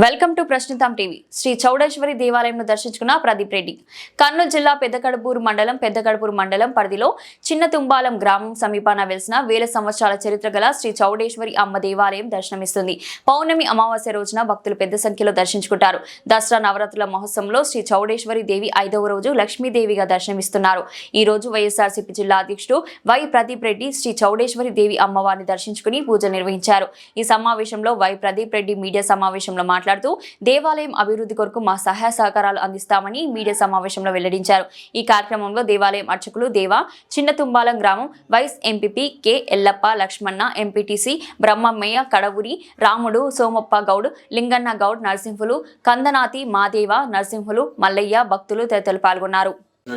Welcome to Prashnitham TV. Shri Chowdeshwari దేవాలయంను దర్శించుకున్న ప్రదీప్ రెడ్డి. కర్నూలు జిల్లా పెద్దకడుపూరు మండలం పెద్దకడుపూరు మండలం పరిధిలో చిన్న తుంబాలం గ్రామం సమీపాన వెలిసిన వేల సంవత్సరాల చరిత్ర గల శ్రీ చౌడేశ్వరి అమ్మ దేవాలయం దర్శనమిస్తుంది. పౌర్ణమి అమావాస్య రోజున భక్తులు పెద్ద సంఖ్యలో దర్శించుకుంటారు. దసరా నవరాత్రుల మహోత్సవంలో శ్రీ చౌడేశ్వరి దేవి ఐదవ రోజు లక్ష్మీదేవిగా దర్శనమిస్తున్నారు. ఈ రోజు వైఎస్ఆర్సీపీ జిల్లా అధ్యక్షుడు వై ప్రదీప్ రెడ్డి శ్రీ చౌడేశ్వరి దేవి అమ్మవారిని దర్శించుకుని పూజలు నిర్వహించారు. ఈ సమావేశంలో వై ప్రదీప్ రెడ్డి మీడియా సమావేశంలో మాట్లాడుతూ దేవాలయం అభివృద్ధి కొరకు మా సహాయ సహకారాలు అందిస్తామని మీడియా సమావేశంలో వెల్లడించారు. ఈ కార్యక్రమంలో దేవాలయం అర్చకులు దేవా చిన్న తుంబాలం గ్రామం vice MPP K Ellappa Lakshmana MPTC Brahmammayya Kadavuri Ramudu Somappa Goud Linganna Goud Narasimhulu Kandanati Madeva Narasimhulu Mallayya భక్తులు తదితరులు పాల్గొన్నారు.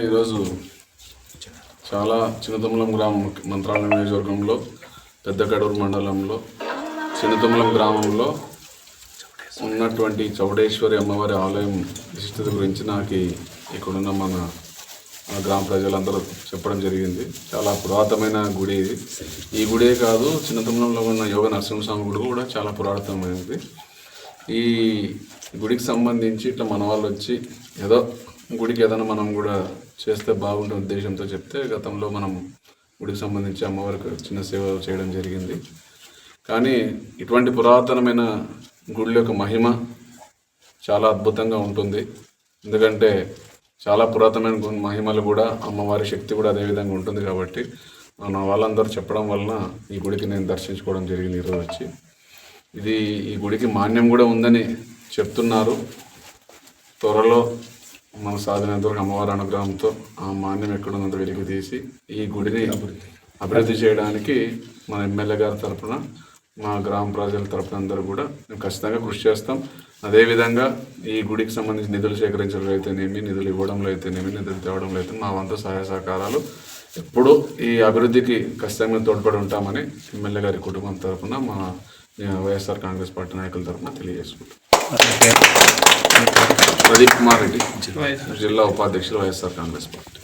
ఈరోజు చాలా చిన్నతుమ్మలం గ్రామం మంత్రాలయం నియోజకవర్గంలో పెద్ద కడూరు మండలంలో చిన్నతుమ్మలం గ్రామంలో ఉన్నటువంటి చౌడేశ్వరి అమ్మవారి ఆలయం విశిష్టత గురించి నాకు ఇక్కడున్న మన మన గ్రామ ప్రజలందరూ చెప్పడం జరిగింది. చాలా పురాతనమైన గుడి ఇది. ఈ గుడే కాదు చిన్నతనంలో ఉన్న యోగ నరసింహస్వామి గుడి కూడా చాలా పురాతనమైనది. ఈ గుడికి సంబంధించి ఇట్లా మన వాళ్ళు వచ్చి ఏదో గుడికి ఏదైనా మనం కూడా చేస్తే బాగుంటుంది ఉద్దేశంతో చెప్తే గతంలో మనం గుడికి సంబంధించి అమ్మవారికి చిన్న సేవ చేయడం జరిగింది. కానీ ఇటువంటి పురాతనమైన గుడి యొక్క మహిమ చాలా అద్భుతంగా ఉంటుంది. ఎందుకంటే చాలా పురాతనమైన గు- మహిమలు కూడా అమ్మవారి శక్తి కూడా అదే విధంగా ఉంటుంది కాబట్టి మన వాళ్ళందరూ చెప్పడం వలన ఈ గుడికి నేను దర్శించుకోవడం జరిగింది ఈరోజు వచ్చి. ఇది ఈ గుడికి మాన్యం కూడా ఉందని చెప్తున్నారు. త్వరలో మన సాధనంతవరకు అమ్మవారి అనుగ్రహంతో ఆ మాన్యం ఎక్కడున్నదో వెలికి తీసి ఈ గుడిని అభివృద్ధి చేయడానికి మన ఎమ్మెల్యే గారి తరపున మా గ్రామ ప్రజల తరపున అందరూ కూడా మేము ఖచ్చితంగా కృషి చేస్తాం. అదేవిధంగా ఈ గుడికి సంబంధించి నిధులు సేకరించడం అయితేనేమి నిధులు ఇవ్వడంలో అయితేనేమి నిధులు తేవడంలో అయితే మా వంతు సహాయ సహకారాలు ఎప్పుడూ ఈ అభివృద్ధికి ఖచ్చితంగా తోడ్పడి ఉంటామని ఎమ్మెల్యే గారి కుటుంబం తరపున మా వైఎస్ఆర్ కాంగ్రెస్ పార్టీ నాయకుల తరపున తెలియజేసుకుంటాం ప్రదీప్ కుమార్ రెడ్డి జిల్లా ఉపాధ్యక్షులు వైఎస్ఆర్ కాంగ్రెస్ పార్టీ.